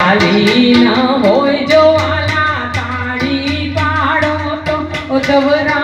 ખાલી ન હોય જો આલા તાળી પાડો તો દવરા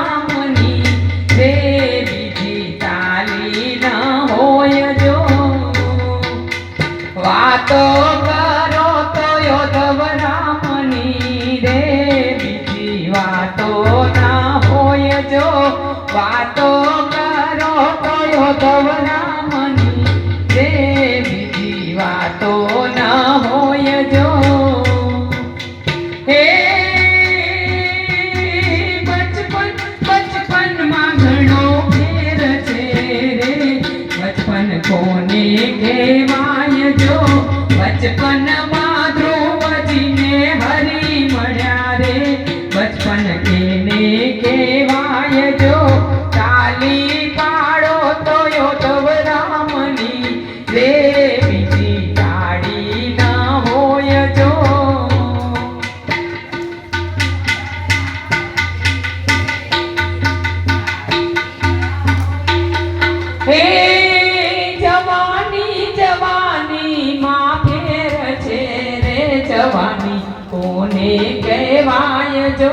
જવાની કોને કહેવાય જો?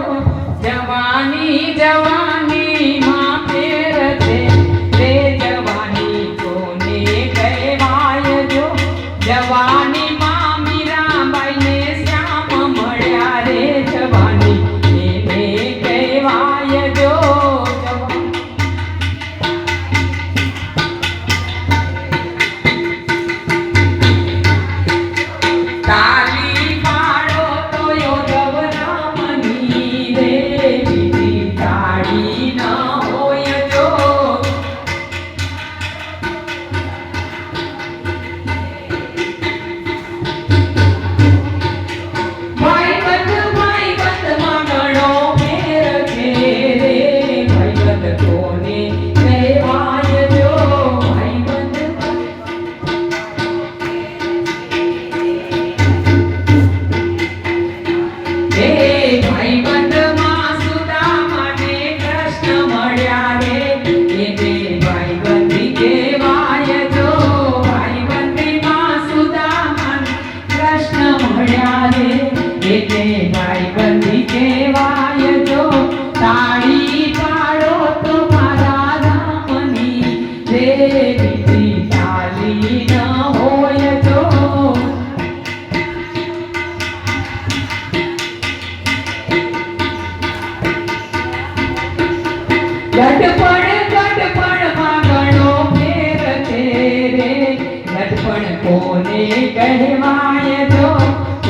આવ્યા રે, એટલે ભાઈ બંધી કહેવાય જો. તાળી પાડો તો મારા રામની રે બીજી તાળી ન હોય જો. ગઢપણ કોને કહેવાય જો?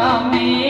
स्वामी